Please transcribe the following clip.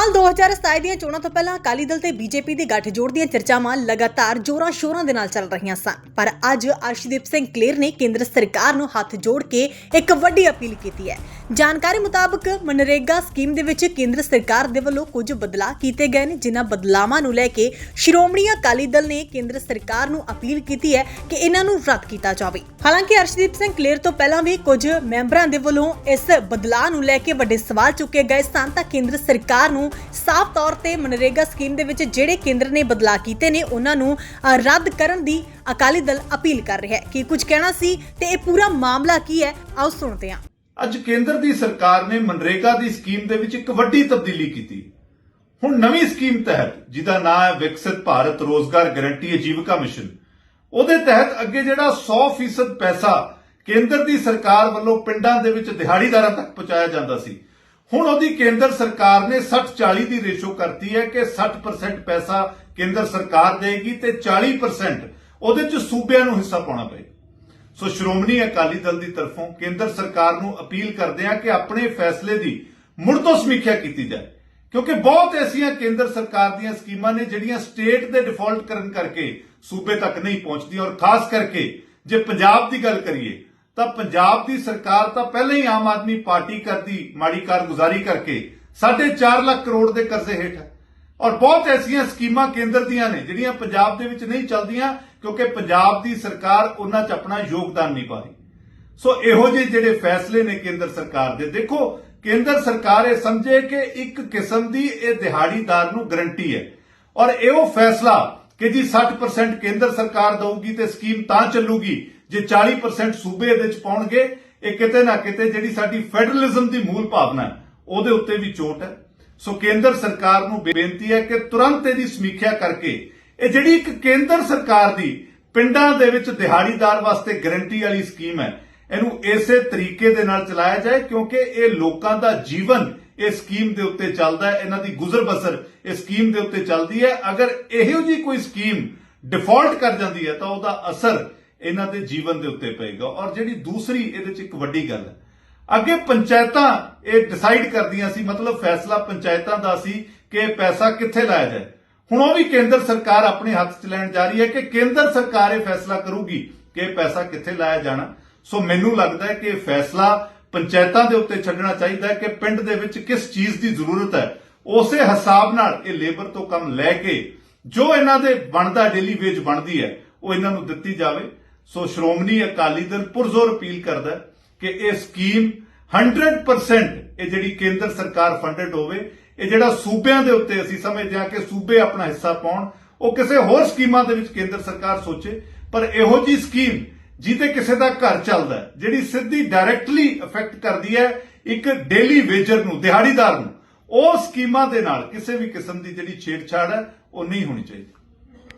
ਸਾਲ 2027 ਦੀਆਂ ਚੋਣਾਂ ਤੋਂ ਪਹਿਲਾਂ ਅਕਾਲੀ ਦਲ ਤੇ ਬੀਜੇਪੀ ਦੇ ਗੱਠਜੋੜ ਦੀਆਂ ਚਰਚਾਵਾਂ ਲਗਾਤਾਰ ਜ਼ੋਰਾਂ ਸ਼ੋਰਾਂ ਦੇ ਨਾਲ ਚੱਲ ਰਹੀਆਂ ਸਨ। ਪਰ ਅੱਜ ਅਰਸ਼ਦੀਪ ਸਿੰਘ ਕਲੇਰ ਨੇ ਕੇਂਦਰ ਸਰਕਾਰ ਨੂੰ ਹੱਥ ਜੋੜ ਕੇ ਇੱਕ ਵੱਡੀ ਅਪੀਲ ਕੀਤੀ ਹੈ। ਜਾਣਕਾਰੀ ਮੁਤਾਬਕ ਮਨਰੇਗਾ ਸਕੀਮ ਦੇ ਵਿੱਚ ਕੇਂਦਰ ਸਰਕਾਰ ਦੇ ਵੱਲੋਂ ਕੁਝ ਬਦਲਾਅ ਕੀਤੇ ਗਏ ਨੇ, ਜਿਨ੍ਹਾਂ ਬਦਲਾਵਾਂ ਨੂੰ ਲੈ ਕੇ ਸ਼੍ਰੋਮਣੀ ਅਕਾਲੀ ਦਲ ਨੇ ਕੇਂਦਰ ਸਰਕਾਰ ਨੂੰ ਅਪੀਲ ਕੀਤੀ ਹੈ ਕਿ ਇਹਨਾਂ ਨੂੰ ਰੱਦ ਕੀਤਾ ਜਾਵੇ। ਹਾਲਾਂਕਿ ਅਰਸ਼ਦੀਪ ਸਿੰਘ ਕਲੇਰ ਤੋਂ ਪਹਿਲਾਂ ਵੀ ਕੁਝ ਮੈਂਬਰਾਂ ਦੇ ਵੱਲੋਂ ਇਸ ਬਦਲਾਅ ਨੂੰ ਲੈ ਕੇ ਵੱਡੇ ਸਵਾਲ ਚੁੱਕੇ ਗਏ ਸਨ, ਤਾਂ ਕੇਂਦਰ ਸਰਕਾਰ ਨੂੰ ਸਾਫ਼ ਤੌਰ ਤੇ ਮਨਰੇਗਾ ਸਕੀਮ ਦੇ ਵਿੱਚ ਜਿਹੜੇ ਕੇਂਦਰ ਨੇ ਬਦਲਾਅ ਕੀਤੇ ਨੇ, ਉਹਨਾਂ ਨੂੰ ਰੱਦ ਕਰਨ ਦੀ ਅਕਾਲੀ ਦਲ ਅਪੀਲ ਕਰ ਰਿਹਾ ਹੈ। ਕੀ ਕੁਝ ਕਹਿਣਾ ਸੀ? ਤੇ ਇਹ ਪੂਰਾ ਮਾਮਲਾ ਕੀ ਹੈ? ਆਓ ਸੁਣਦੇ ਹਾਂ। ਅੱਜ ਕੇਂਦਰ ਦੀ ਸਰਕਾਰ ਨੇ ਮਨਰੇਗਾ ਦੀ ਸਕੀਮ ਦੇ ਵਿੱਚ ਇੱਕ ਵੱਡੀ ਤਬਦੀਲੀ ਕੀਤੀ। ਹੁਣ ਨਵੀਂ ਸਕੀਮ ਤਹਿਤ, ਜਿਹਦਾ ਨਾਮ ਹੈ ਵਿਕਸਿਤ ਭਾਰਤ ਰੋਜ਼ਗਾਰ ਗਾਰੰਟੀ ਆਜੀਵਿਕਾ ਮਿਸ਼ਨ, ਉਹਦੇ ਤਹਿਤ ਅੱਗੇ ਜਿਹੜਾ 100% ਪੈਸਾ ਕੇਂਦਰ ਦੀ ਸਰਕਾਰ ਵੱਲੋਂ ਪਿੰਡਾਂ ਦੇ ਵਿੱਚ ਦਿਹਾੜੀਦਾਰਾਂ ਤੱਕ ਪਹੁੰਚਾਇਆ ਜਾਂਦਾ ਸੀ। ਹੁਣ ਉਹਦੀ ਕੇਂਦਰ ਸਰਕਾਰ ਨੇ 60-40 ਦੀ ਰੇਸ਼ੋ ਕਰਤੀ ਹੈ ਕਿ 60% ਪੈਸਾ ਕੇਂਦਰ ਸਰਕਾਰ ਦੇਗੀ ਤੇ 40% ਉਹਦੇ ਚ ਸੂਬਿਆਂ ਨੂੰ ਹਿੱਸਾ ਪਾਉਣਾ ਪਏਗਾ। ਸੋ ਸ਼੍ਰੋਮਣੀ ਅਕਾਲੀ ਦਲ ਦੀ ਤਰਫੋਂ ਕੇਂਦਰ ਸਰਕਾਰ ਨੂੰ ਅਪੀਲ ਕਰਦੇ ਹਾਂ ਕਿ ਆਪਣੇ ਫੈਸਲੇ ਦੀ ਮੁੜ ਤੋਂ ਸਮੀਖਿਆ ਕੀਤੀ ਜਾਏ। ਕਿਉਂਕਿ ਬਹੁਤ ਐਸੀਆਂ ਕੇਂਦਰ ਸਰਕਾਰ ਦੀਆਂ ਸਕੀਮਾਂ ਨੇ ਜਿਹੜੀਆਂ ਸਟੇਟ ਦੇ ਡਿਫਾਲਟ ਕਰਨ ਕਰਕੇ ਸੂਬੇ ਤੱਕ ਨਹੀਂ ਪਹੁੰਚਦੀਆਂ ਔਰ ਖਾਸ ਕਰਕੇ ਜੇ ਪੰਜਾਬ ਦੀ ਗੱਲ ਕਰੀਏ, ਤਾਂ ਪੰਜਾਬ ਦੀ ਸਰਕਾਰ ਤਾਂ ਪਹਿਲਾਂ ਹੀ ਆਮ ਆਦਮੀ ਪਾਰਟੀ ਕਰਦੀ ਮਾੜੀ ਕਾਰਗੁਜ਼ਾਰੀ ਕਰਕੇ 4.5 ਲੱਖ ਕਰੋੜ ਦੇ ਕਰਜ਼ੇ ਹੇਠ ਹੈ। ਔਰ ਬਹੁਤ ਐਸੀਆਂ ਸਕੀਮਾਂ ਕੇਂਦਰ ਦੀਆਂ ਨੇ ਜਿਹੜੀਆਂ ਪੰਜਾਬ ਦੇ ਵਿੱਚ ਨਹੀਂ ਚੱਲਦੀਆਂ ਕਿਉਂਕਿ ਪੰਜਾਬ ਦੀ ਸਰਕਾਰ ਉਹਨਾਂ 'ਚ ਆਪਣਾ ਯੋਗਦਾਨ ਨਹੀਂ ਪਾ ਰਹੀ। ਸੋ ਇਹੋ ਜਿਹੇ ਜਿਹੜੇ ਫੈਸਲੇ ਨੇ ਕੇਂਦਰ ਸਰਕਾਰ ਦੇ, ਦੇਖੋ, ਕੇਂਦਰ ਸਰਕਾਰ ਇਹ ਸਮਝੇ ਕਿ ਇੱਕ ਕਿਸਮ ਦੀ ਇਹ ਦਿਹਾੜੀਦਾਰ ਨੂੰ ਗਰੰਟੀ ਹੈ। ਔਰ ਇਹ ਫੈਸਲਾ ਕਿ ਜੀ 60% ਕੇਂਦਰ ਸਰਕਾਰ ਦਊਗੀ ਤੇ ਸਕੀਮ ਤਾਂ ਚੱਲੂਗੀ, ਜੇ 40% ਸੂਬੇ ਇਹਦੇ ਚ ਪਾਉਣਗੇ, ਇਹ ਕਿਤੇ ਨਾ ਕਿਤੇ ਜਿਹੜੀ ਸਾਡੀ ਫੈਡਰਲਿਜ਼ਮ ਦੀ ਮੂਲ ਭਾਵਨਾ ਹੈ, ਉਹਦੇ ਉੱਤੇ ਵੀ ਚੋਟ ਹੈ। ਸੋ ਕੇਂਦਰ ਸਰਕਾਰ ਨੂੰ ਬੇਨਤੀ ਹੈ ਕਿ ਤੁਰੰਤ ਇਹਦੀ ਸਮੀਖਿਆ ਕਰਕੇ ਇਹ ਜਿਹੜੀ ਇੱਕ ਕੇਂਦਰ ਸਰਕਾਰ ਦੀ ਪਿੰਡਾਂ ਦੇ ਵਿੱਚ ਦਿਹਾੜੀਦਾਰ ਵਾਸਤੇ ਗਰੰਟੀ ਵਾਲੀ ਸਕੀਮ ਹੈ, ਇਹਨੂੰ ਇਸੇ ਤਰੀਕੇ ਦੇ ਨਾਲ ਚਲਾਇਆ ਜਾਏ, ਕਿਉਂਕਿ ਇਹ ਲੋਕਾਂ ਦਾ ਜੀਵਨ ਇਸ ਸਕੀਮ ਦੇ ਉੱਤੇ ਚੱਲਦਾ ਹੈ, ਇਹਨਾਂ ਦੀ ਗੁਜ਼ਰ ਬਸਰ ਇਸ ਸਕੀਮ ਦੇ ਉੱਤੇ ਚੱਲਦੀ ਹੈ। ਅਗਰ ਇਹੋ ਜੀ ਕੋਈ ਸਕੀਮ ਡਿਫਾਲਟ ਕਰ ਜਾਂਦੀ ਹੈ, ਤਾਂ ਉਹਦਾ ਅਸਰ ਇਹਨਾਂ ਦੇ ਜੀਵਨ ਦੇ ਉੱਤੇ ਪਏਗਾ। ਔਰ ਜਿਹੜੀ ਦੂਸਰੀ ਇਹਦੇ ਚ ਇੱਕ ਵੱਡੀ ਗੱਲ ਹੈ, ਅੱਗੇ ਪੰਚਾਇਤਾਂ ਇਹ ਡਿਸਾਈਡ ਕਰਦੀਆਂ ਸੀ, ਮਤਲਬ ਫੈਸਲਾ ਪੰਚਾਇਤਾਂ ਦਾ ਸੀ ਕਿ ਪੈਸਾ ਕਿੱਥੇ ਲਾਇਆ ਜਾਏ। ਹੁਣ ਉਹ ਵੀ ਕੇਂਦਰ ਸਰਕਾਰ ਆਪਣੇ ਹੱਥ 'ਚ ਲੈਣ ਜਾ ਰਹੀ ਹੈ ਕਿ ਕੇਂਦਰ ਸਰਕਾਰ ਇਹ ਫੈਸਲਾ ਕਰੂਗੀ ਕਿ ਪੈਸਾ ਕਿੱਥੇ ਲਾਇਆ ਜਾਣਾ। ਸੋ ਮੈਨੂੰ ਲੱਗਦਾ ਹੈ ਕਿ ਇਹ ਫੈਸਲਾ ਪੰਚਾਇਤਾਂ ਦੇ ਉੱਤੇ ਛੱਡਣਾ ਚਾਹੀਦਾ ਹੈ ਕਿ ਪਿੰਡ ਦੇ ਵਿੱਚ ਕਿਸ ਚੀਜ਼ ਦੀ ਜ਼ਰੂਰਤ ਹੈ। ਉਸੇ ਹਿਸਾਬ ਨਾਲ ਇਹ ਲੇਬਰ ਤੋਂ ਕੰਮ ਲੈ ਕੇ ਜੋ ਇਹਨਾਂ ਦੇ ਬਣਦਾ ਡੇਲੀ ਵੇਜ ਬਣਦੀ ਹੈ, ਉਹ ਇਹਨਾਂ ਨੂੰ ਦਿੱਤੀ ਜਾਵੇ। ਸੋ ਸ਼੍ਰੋਮਣੀ ਅਕਾਲੀ ਦਲ ਪੁਰਜ਼ੋਰ ਅਪੀਲ ਕਰਦਾ ਕਿ ਇਹ ਸਕੀਮ 100% ਇਹ ਜਿਹੜੀ ਕੇਂਦਰ ਸਰਕਾਰ ਫੰਡਡ ਹੋਵੇ ਇਹ ਜਿਹੜਾ ਸੂਬਿਆਂ ਦੇ ਉੱਤੇ ਅਸੀਂ ਸਮਝਦੇ ਹਾਂ ਕਿ ਸੂਬੇ ਆਪਣਾ ਹਿੱਸਾ ਪਾਉਣ, ਉਹ ਕਿਸੇ ਹੋਰ ਸਕੀਮਾਂ ਦੇ ਵਿੱਚ ਕੇਂਦਰ ਸਰਕਾਰ ਸੋਚੇ, ਪਰ ਇਹੋ ਜੀ ਸਕੀਮ ਜਿਹਦੇ ਕਿਸੇ ਦਾ ਘਰ ਚੱਲਦਾ ਜਿਹੜੀ ਸਿੱਧੀ ਡਾਇਰੈਕਟਲੀ ਅਫੈਕਟ ਕਰਦੀ ਹੈ ਇੱਕ ਡੇਲੀ ਵੇਜਰ ਨੂੰ, ਦਿਹਾੜੀਦਾਰ ਨੂੰ, ਉਹ ਸਕੀਮਾਂ ਦੇ ਨਾਲ ਕਿਸੇ ਵੀ ਕਿਸਮ ਦੀ ਜਿਹੜੀ ਛੇੜਛਾੜ ਹੈ, ਉਹ ਨਹੀਂ ਹੋਣੀ ਚਾਹੀਦੀ।